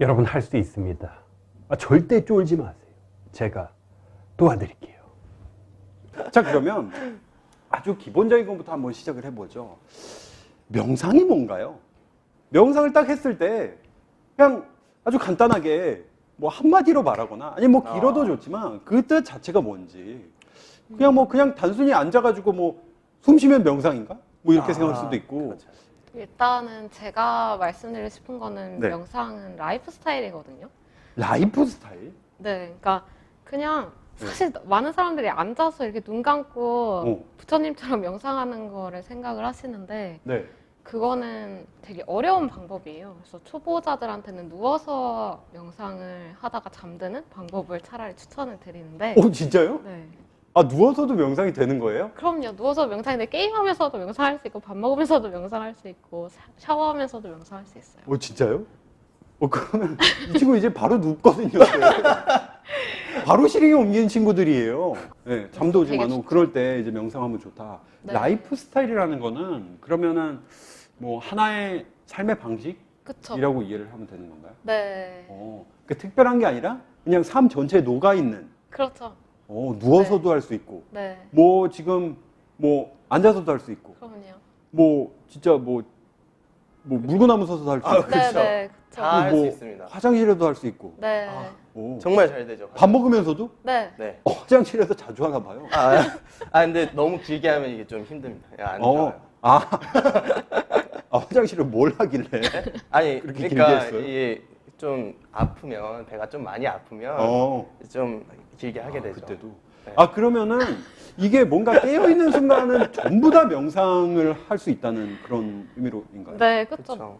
여러분 할 수 있습니다. 아, 절대 쫄지 마세요. 제가 도와드릴게요. 자 그러면 아주 기본적인 것부터 한번 시작을 해보죠. 명상이 뭔가요? 명상을 딱 했을 때 그냥 아주 간단하게 뭐 한마디로 말하거나 아니 뭐 길어도 아. 좋지만 그 뜻 자체가 뭔지 그냥 뭐 그냥 단순히 앉아가지고 뭐 숨 쉬면 명상인가? 뭐 이렇게 아, 생각할 수도 있고 그렇죠. 일단은 제가 말씀드리고 싶은 거는 네. 명상은 라이프 스타일이거든요. 라이프 스타일? 네, 그러니까 그냥 네. 사실 많은 사람들이 앉아서 이렇게 눈 감고 어. 부처님처럼 명상하는 거를 생각을 하시는데 네. 그거는 되게 어려운 방법이에요. 그래서 초보자들한테는 누워서 명상을 하다가 잠드는 방법을 차라리 추천을 드리는데 오 진짜요? 네. 아 누워서도 명상이 되는 거예요? 그럼요. 누워서 명상인데 게임하면서도 명상할 수 있고 밥 먹으면서도 명상할 수 있고 샤- 샤워하면서도 명상할 수 있어요. 오 진짜요? 어 그러면 이 친구 이제 바로 눕거든요. 바로 실행에 옮기는 친구들이에요. 네, 잠도 좀 되게 오고 그럴 때 이제 명상하면 좋다. 네. 라이프 스타일이라는 거는 그러면은 뭐 하나의 삶의 방식이라고 그쵸? 이해를 하면 되는 건가요? 네. 어, 그 특별한 게 아니라 그냥 삶 전체에 녹아 있는. 그렇죠. 어, 누워서도 할 수 있고, 네. 뭐 지금 뭐 앉아서도 할 수 있고, 그럼요. 뭐 진짜 뭐, 뭐 물구나무 서서도 할 수 아, 있고, 네, 그쵸. 네. 그쵸. 다 할 수 뭐 있습니다. 화장실에도 할 수 있고. 네. 아. 오. 정말 잘 되죠. 밥 먹으면서도 네. 네. 어, 화장실에서 자주 하나 봐요. 아, 아 근데 너무 길게 하면 이게 좀 힘듭니다. 야, 안 어, 좋아요. 아, 아 화장실에 뭘 하길래? 아니 그렇게 그러니까 길게 했어요? 이게 좀 아프면 배가 좀 많이 아프면 어, 좀 길게 하게 아, 되죠. 그때도. 네. 아 그러면은 이게 뭔가 깨어 있는 순간은 전부 다 명상을 할 수 있다는 그런 의미로인가요? 네, 그쵸. 그렇죠.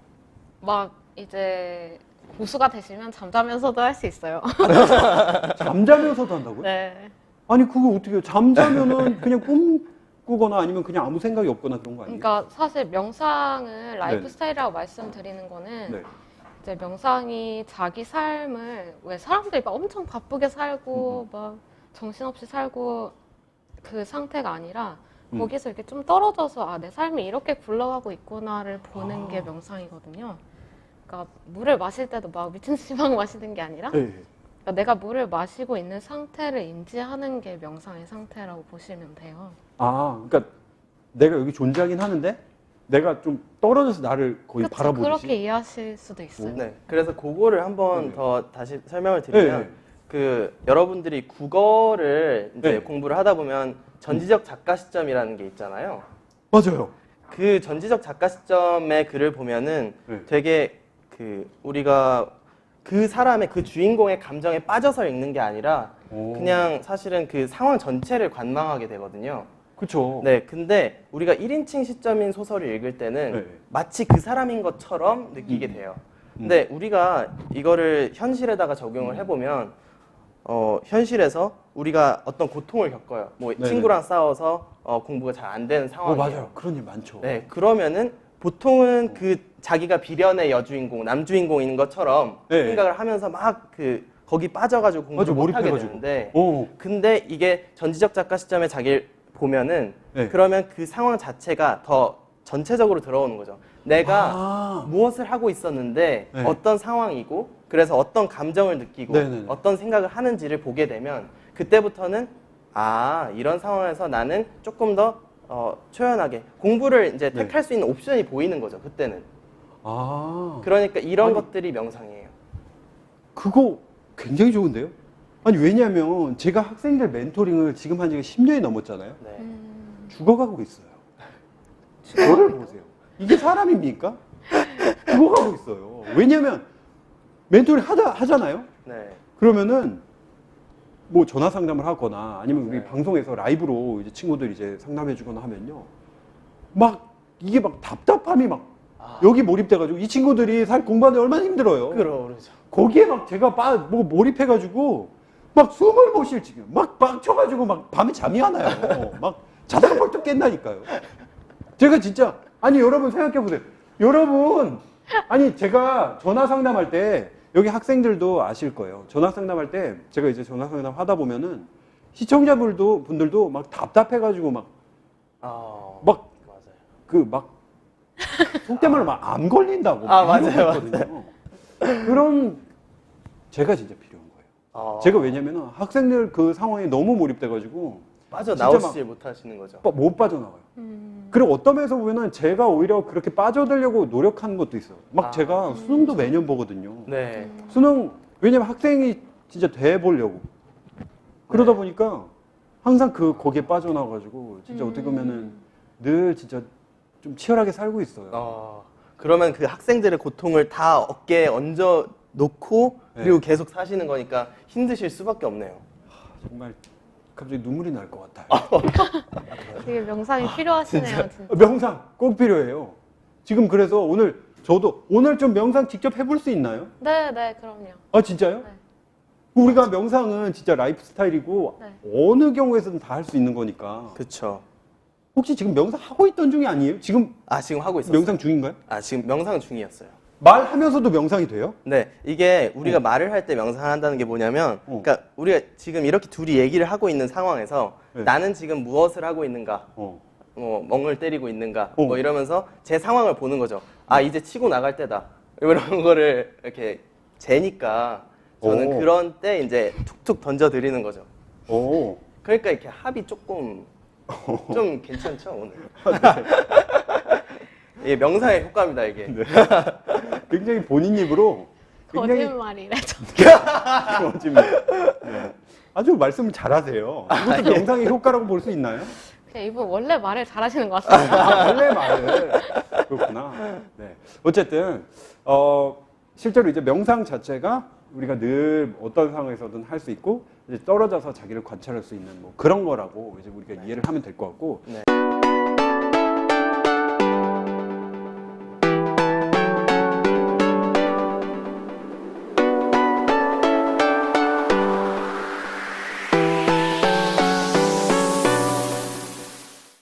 막 이제 고수가 되시면 잠자면서도 할 수 있어요. 잠자면서도 한다고요? 네. 아니 그거 어떻게 해요? 잠자면은 그냥 꿈 꾸거나 아니면 그냥 아무 생각이 없거나 그런 거 아니에요? 그러니까 사실 명상을 라이프 네. 스타일이라고 말씀드리는 거는 네. 이제 명상이 자기 삶을 왜 사람들이 막 엄청 바쁘게 살고 음, 막 정신없이 살고 그 상태가 아니라 음. 거기서 이렇게 좀 떨어져서 아 내 삶이 이렇게 굴러가고 있구나를 보는 아. 게 명상이거든요. 그러니까 물을 마실 때도 막 미친 듯이 막 마시는 게 아니라 네. 그러니까 내가 물을 마시고 있는 상태를 인지하는 게 명상의 상태라고 보시면 돼요. 아, 그러니까 내가 여기 존재하긴 하는데 내가 좀 떨어져서 나를 거의 그쵸? 바라보듯이. 그렇게 이해하실 수도 있어요. 네. 그래서 그거를 한번 네. 더 다시 설명을 드리면 네. 그 여러분들이 국어를 이제 네. 공부를 하다 보면 전지적 작가 시점이라는 게 있잖아요. 맞아요. 그 전지적 작가 시점의 글을 보면은 네. 되게 그 우리가 그 사람의 그 주인공의 감정에 빠져서 읽는 게 아니라 오. 그냥 사실은 그 상황 전체를 관망하게 되거든요. 그쵸. 네, 근데 우리가 1인칭 시점인 소설을 읽을 때는 네. 마치 그 사람인 것처럼 느끼게 음. 돼요. 근데 우리가 이거를 현실에다가 적용을 해보면 어, 현실에서 우리가 어떤 고통을 겪어요. 뭐 네네. 친구랑 싸워서 어, 공부가 잘 안 되는 어, 상황이에요. 맞아요. 그런 일 많죠. 네, 그러면은 보통은 그 자기가 비련의 여주인공, 남주인공인 것처럼 네. 생각을 하면서 막 그 거기 빠져가지고 공부를 못하게 몰입해가지고. 되는데 어. 근데 이게 전지적 작가 시점에 자기를 보면은 네. 그러면 그 상황 자체가 더 전체적으로 들어오는 거죠. 내가 아. 무엇을 하고 있었는데 네. 어떤 상황이고 그래서 어떤 감정을 느끼고 네네네. 어떤 생각을 하는지를 보게 되면 그때부터는 아 이런 상황에서 나는 조금 더 어, 초연하게 공부를 이제 네. 택할 수 있는 옵션이 보이는 거죠 그때는 아. 그러니까 이런 아니. 것들이 명상이에요 그거 굉장히 좋은데요? 아니, 왜냐면 제가 학생들 멘토링을 지금 한 지가 10년이 넘었잖아요. 네. 음, 죽어가고 있어요. 저를 보세요. 이게 사람입니까? 죽어가고 있어요. 왜냐면 멘토링 하자, 하잖아요? 네. 그러면은 뭐 전화 상담을 하거나 아니면 우리 네. 방송에서 라이브로 이제 친구들 이제 상담해 주거나 하면요. 막 이게 막 답답함이 막 아, 여기 몰입돼가지고 이 친구들이 살 공부하는데 얼마나 힘들어요. 그러 그러죠 거기에 막 제가 빠, 뭐 몰입해가지고 막 숨을 못 쉴 지금 막 빡쳐가지고 막 밤에 잠이 안 와요. 막 자다가 벌떡 깬다니까요. 제가 진짜 아니 여러분 생각해 보세요. 여러분 아니 제가 전화 상담할 때 여기 학생들도 아실 거예요. 전화 상담할 때 제가 이제 전화 상담 하다 보면은 시청자분들도 분들도 막 답답해가지고 막 아, 막 맞아요 그 막 속대말로 막 암 걸린다고 아, 막 맞아요, 이러고 있거든요. 그런 제가 진짜 필요한 거예요. 어, 제가 왜냐면은 학생들 그 상황에 너무 몰입돼가지고 빠져 진짜 나오시지 못하시는 거죠. 빠- 못 빠져나와요. 음. 그리고 어떤 면에서 보면은 제가 오히려 그렇게 빠져들려고 노력하는 것도 있어요. 막 아. 제가 수능도 매년 보거든요. 네. 수능 왜냐면 학생이 진짜 돼 보려고 그러다 네. 보니까 항상 그 거기에 빠져나가지고 진짜 어떻게 보면은 늘 진짜 좀 치열하게 살고 있어요. 어, 그러면 그 학생들의 고통을 다 어깨에 얹어 놓고 네. 그리고 계속 사시는 거니까 힘드실 수밖에 없네요. 정말 갑자기 눈물이 날 것 같아요. 되게 명상이 필요하시네요, 진짜. 어, 명상 꼭 필요해요. 지금 그래서 오늘 저도 오늘 좀 명상 직접 해볼 수 있나요? 네, 네, 그럼요. 아 진짜요? 네. 우리가 명상은 진짜 라이프 스타일이고 네. 어느 경우에서든 다 할 수 있는 거니까 그렇죠. 혹시 지금 명상 하고 있던 중이 아니에요? 지금 아 지금 하고 있었어요. 명상 중인가요? 아 지금 명상 중이었어요. 말하면서도 명상이 돼요? 네, 이게 우리가 말을 할 때 명상을 한다는 게 뭐냐면, 어. 그러니까 우리가 지금 이렇게 둘이 얘기를 하고 있는 상황에서 네. 나는 지금 무엇을 하고 있는가, 어. 뭐 멍을 때리고 있는가, 어. 뭐 이러면서 제 상황을 보는 거죠. 아 이제 치고 나갈 때다. 이런 거를 이렇게 재니까 저는 오. 그런 때 이제 툭툭 던져 드리는 거죠. 오. 그러니까 이렇게 합이 조금 좀 괜찮죠 오늘. 이게 명상의 효과입니다 이게. 네. 굉장히 본인 입으로 굉장히 거짓말이래, 저. 거짓말. 네. 아주 말씀을 잘하세요. 이것도 명상의 효과라고 볼 수 있나요? 그냥 이분 원래 말을 잘하시는 것 같습니다. 아, 원래 말을 그렇구나. 네. 어쨌든 어, 실제로 이제 명상 자체가 우리가 늘 어떤 상황에서든 할 수 있고 이제 떨어져서 자기를 관찰할 수 있는 뭐 그런 거라고 이제 우리가 이해를 하면 될 것 같고 네.